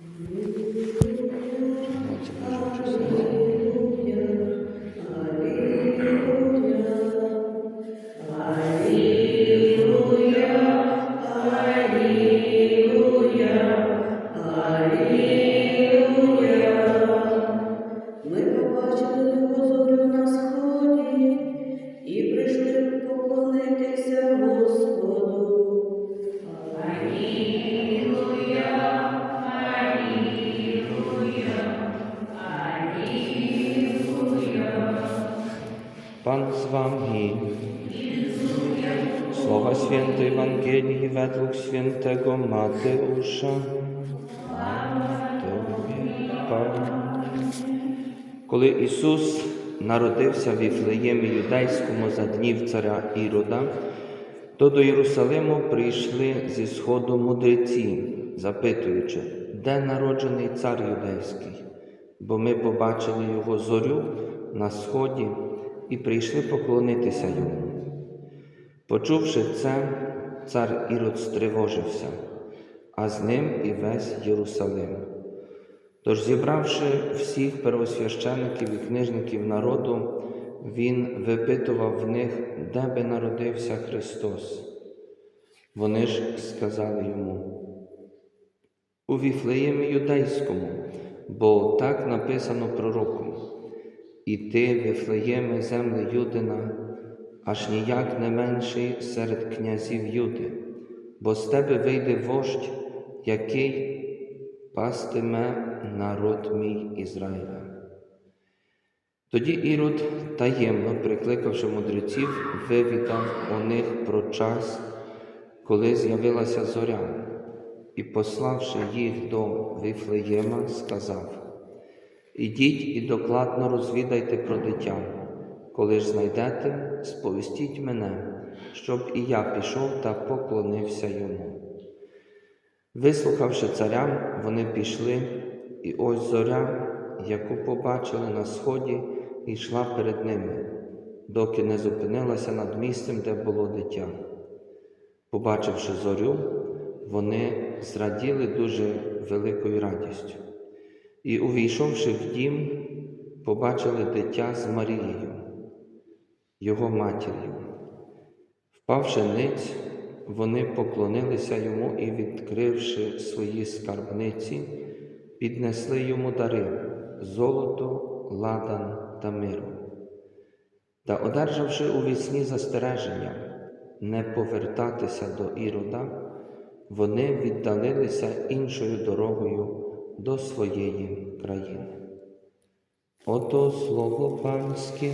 Молодці Божа według świętego Mateusza. Коли Ісус народився в Віфлеємі юдейському за днів царя Ірода, то до Єрусалиму прийшли зі сходу мудреці, запитуючи, де народжений цар юдейський, бо ми побачили його зорю на сході і прийшли поклонитися йому. Почувши це, цар Ірод стривожився, а з ним і весь Єрусалим. Тож, зібравши всіх первосвящеників і книжників народу, він випитував в них, де би народився Христос. Вони ж сказали йому у Віфлеємі юдейському, бо так написано пророком. І ти, Віфлеєме, земли Юдина, аж ніяк не менший серед князів Юди, бо з тебе вийде вождь, який пастиме народ мій Ізраїля. Тоді Ірод, таємно прикликавши мудреців, вивідав у них про час, коли з'явилася зоря, і, пославши їх до Вифлеєма, сказав: Ідіть і докладно розвідайте про дитя. Коли ж знайдете, сповістіть мене, щоб і я пішов та поклонився йому. Вислухавши царя, вони пішли, і ось зоря, яку побачили на сході, йшла перед ними, доки не зупинилася над місцем, де було дитя. Побачивши зорю, вони зраділи дуже великою радістю. І, увійшовши в дім, побачили дитя з Марією, його матір'ю. Впавши ниць, вони поклонилися йому і, відкривши свої скарбниці, піднесли йому дари золото, ладан та миру. Та, одержавши у вісні застереження не повертатися до Ірода, вони віддалилися іншою дорогою до своєї країни. Ото слово панське.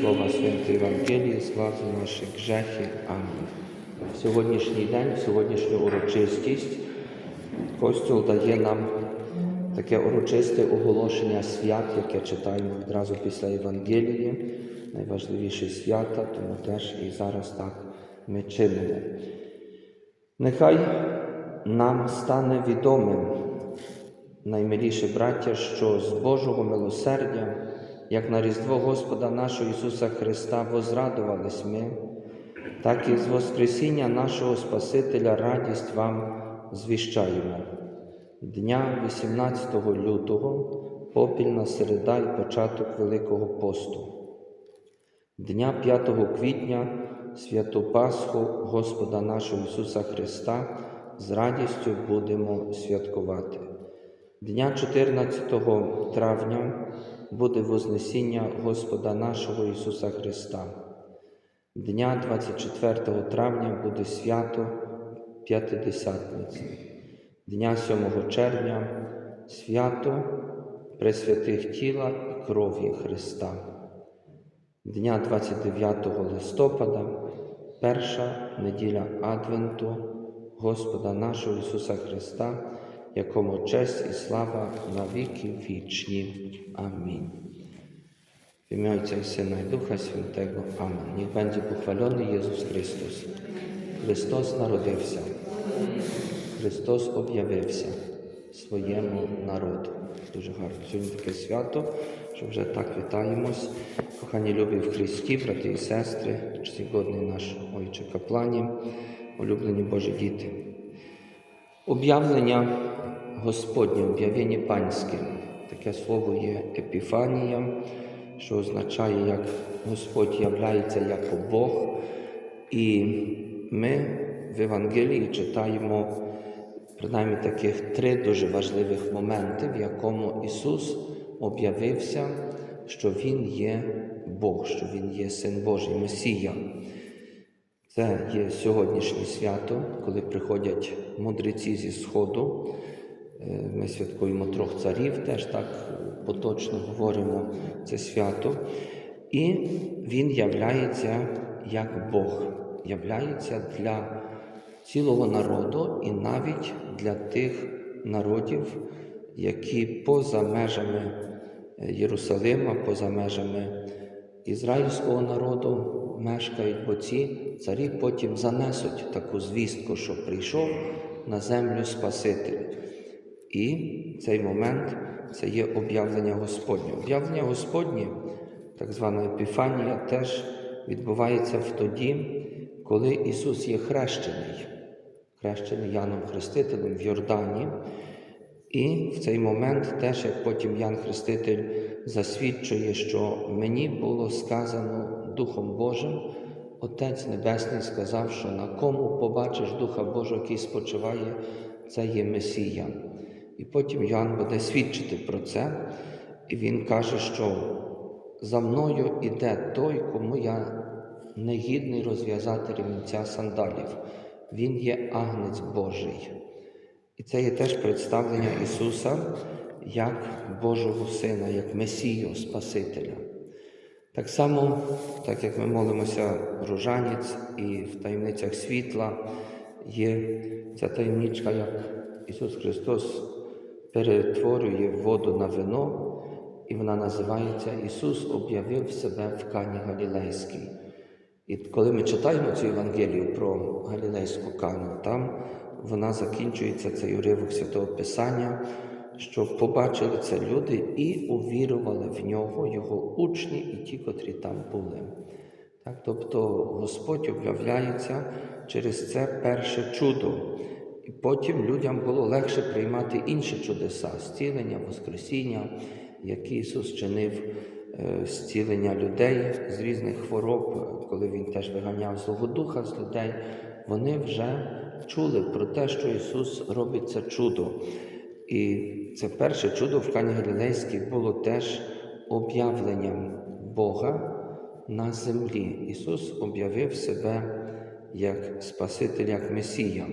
Слова Святої Євангелії зглазу наших грехів. Амінь. В сьогоднішній день, в сьогоднішню урочистість, Костюл дає нам таке урочисте оголошення свят, яке читаємо відразу після Євангелії, найважливіші свята, тому теж і зараз так ми чинимо. Нехай нам стане відомим, наймиліші браття, що з Божого милосердя, як на Різдво Господа нашого Ісуса Христа возрадувались ми, так і з Воскресіння нашого Спасителя радість вам звіщаємо. Дня 18 лютого, попільна середа і початок Великого посту. Дня 5 квітня святу Пасху Господа нашого Ісуса Христа з радістю будемо святкувати. Дня 14 травня буде Вознесіння Господа нашого Ісуса Христа. Дня 24 травня буде свято П'ятидесятниці. Дня 7 червня свято Пресвятих тіла і крові Христа. Дня 29 листопада, перша неділя Адвенту Господа нашого Ісуса Христа, якому честь і слава на віки вічні. Амінь. W imię Ojca i Syna i Ducha Świętego. Amen. Niech będzie Jezus Chrystus. Христос народився. Христос об'явився своєму народу. Дуже гарно. Сьогодні таке свято, що вже так вітаємось. Кохані любі в Христі, брати і сестри, часігодний наш Ойче Каплані, улюблені Божі діти. Об'явлення Господнє, об'явлення панське. Таке слово є епіфанія, що означає, як Господь являється як Бог. І ми в Євангелії читаємо принаймні таких три дуже важливих моменти, в якому Ісус об'явився, що Він є Бог, що Він є Син Божий, Месія. Це є сьогоднішнє свято, коли приходять мудреці зі Сходу. Е, Ми святкуємо трьох царів, теж так поточно говоримо це свято. І він являється як Бог, являється для цілого народу і навіть для тих народів, які поза межами е, Єрусалима, поза межами ізраїльського народу мешкають, бо ці царі потім занесуть таку звістку, що прийшов на землю Спаситель. І цей момент це є об'явлення Господнє. Об'явлення Господнє, так звана Епіфанія, теж відбувається в тоді, коли Ісус є хрещений, хрещений Яном Хрестителем в Йордані. І в цей момент теж, як потім Ян Хреститель засвідчує, що мені було сказано Духом Божим, Отець Небесний сказав, що на кому побачиш Духа Божого, який спочиває, це є Месія. І потім Ян буде свідчити про це, і він каже, що за мною іде той, кому я не гідний розв'язати ремінця сандалів. Він є агнець Божий. І це є теж представлення Ісуса як Божого Сина, як Месію Спасителя. Так само, так як ми молимося рожанець і в таємницях світла є ця таємничка, як Ісус Христос перетворює воду на вино, і вона називається Ісус об'явив себе в Кані Галілейській. І коли ми читаємо цю Євангелію про Галілейську Кану, там вона закінчується цей уривок Святого Писання, що побачили це люди і увірували в нього, його учні і ті, котрі там були. Так, тобто Господь об'являється через це перше чудо. І потім людям було легше приймати інші чудеса, зцілення, Воскресіння, які Ісус чинив, е, зцілення людей з різних хвороб, коли Він теж виганяв Злого Духа з людей, вони вже чули про те, що Ісус робить це чудо. І це перше чудо в Кані Галілейській було теж об'явленням Бога на землі. Ісус об'явив себе як Спаситель, як Месія.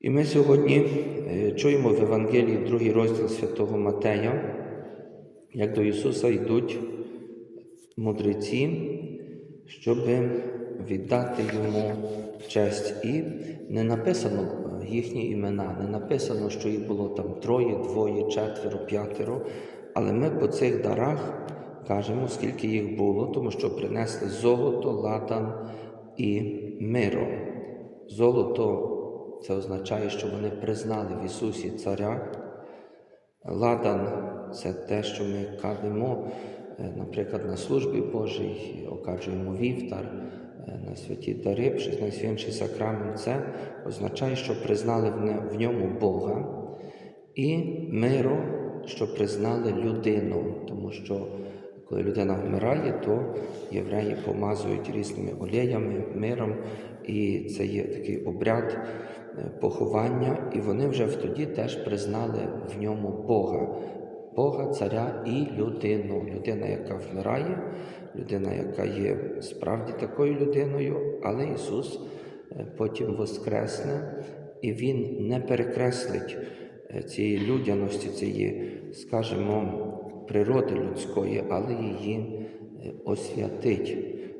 І ми сьогодні е, чуємо в Євангелії другий розділ святого Матея, як до Ісуса йдуть мудреці, щоб віддати Йому честь. І не написано їхні імена, не написано, що їх було там троє, двоє, четверо, п'ятеро. Але ми по цих дарах кажемо, скільки їх було, тому що принесли золото, ладан і миро. Золото це означає, що вони признали в Ісусі Царя. Ладан це те, що ми кадемо, е, наприклад, на службі Божій, окаджуємо вівтар, е, на святі дари, щось найсвятіший сакрамент. Це означає, що признали в ньому Бога і миро, що признали людину, тому що коли людина вмирає, то євреї помазують різними оліями, миром, і це є такий обряд е, поховання, і вони вже тоді теж признали в ньому Бога, Бога, царя і людину. Людина, яка вмирає, людина, яка є справді такою людиною, але Ісус е, потім воскресне, і Він не перекреслить е, цієї людяності, цієї, скажімо, природи людської, але її е, освятить,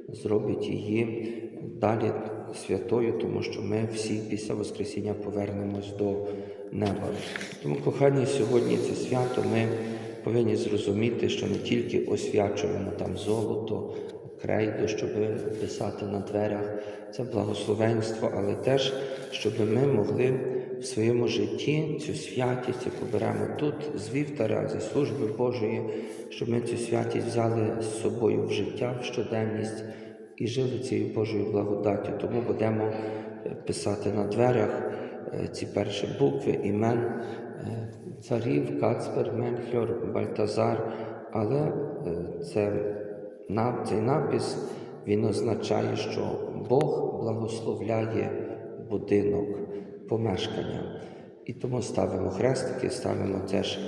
зробить її далі святою, тому що ми всі після Воскресіння повернемось до неба. Тому, кохані, сьогодні це свято ми повинні зрозуміти, що не тільки освячуємо там золото, крейду, щоб писати на дверях, це благословенство, але теж, щоб ми могли в своєму житті цю святість, яку беремо тут з вівтаря, зі служби Божої, щоб ми цю святість взяли з собою в життя, в щоденність і жили цією Божою благодаттю. Тому будемо е, писати на дверях ці перші букви імен е, царів, Кацпер, Мельхіор, Бальтазар, але е, це, цей напис він означає, що Бог благословляє будинок помешкання. І тому ставимо хрестики, ставимо теж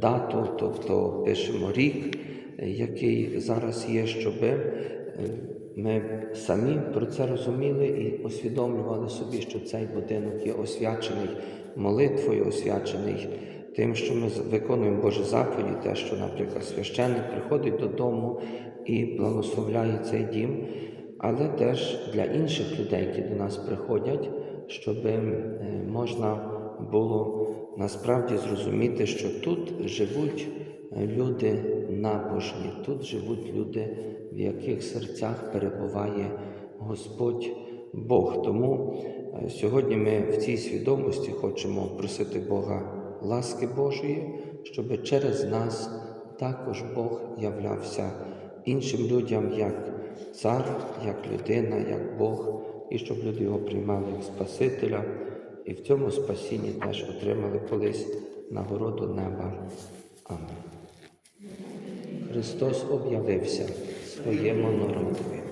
дату, тобто пишемо рік, е, який зараз є, щоб ми самі про це розуміли і усвідомлювали собі, що цей будинок є освячений молитвою, освячений тим, що ми виконуємо Божі заповіді, те, що, наприклад, священник приходить додому і благословляє цей дім, але теж для інших людей, які до нас приходять, щоб е, можна було насправді зрозуміти, що тут живуть е, люди набожні, тут живуть люди, в яких серцях перебуває Господь Бог. Тому е, сьогодні ми в цій свідомості хочемо просити Бога ласки Божої, щоб через нас також Бог являвся іншим людям як цар, як людина, як Бог, і щоб люди його приймали як Спасителя, і в цьому спасінні теж отримали колись нагороду неба. Амен. Христос об'явився своєму народові.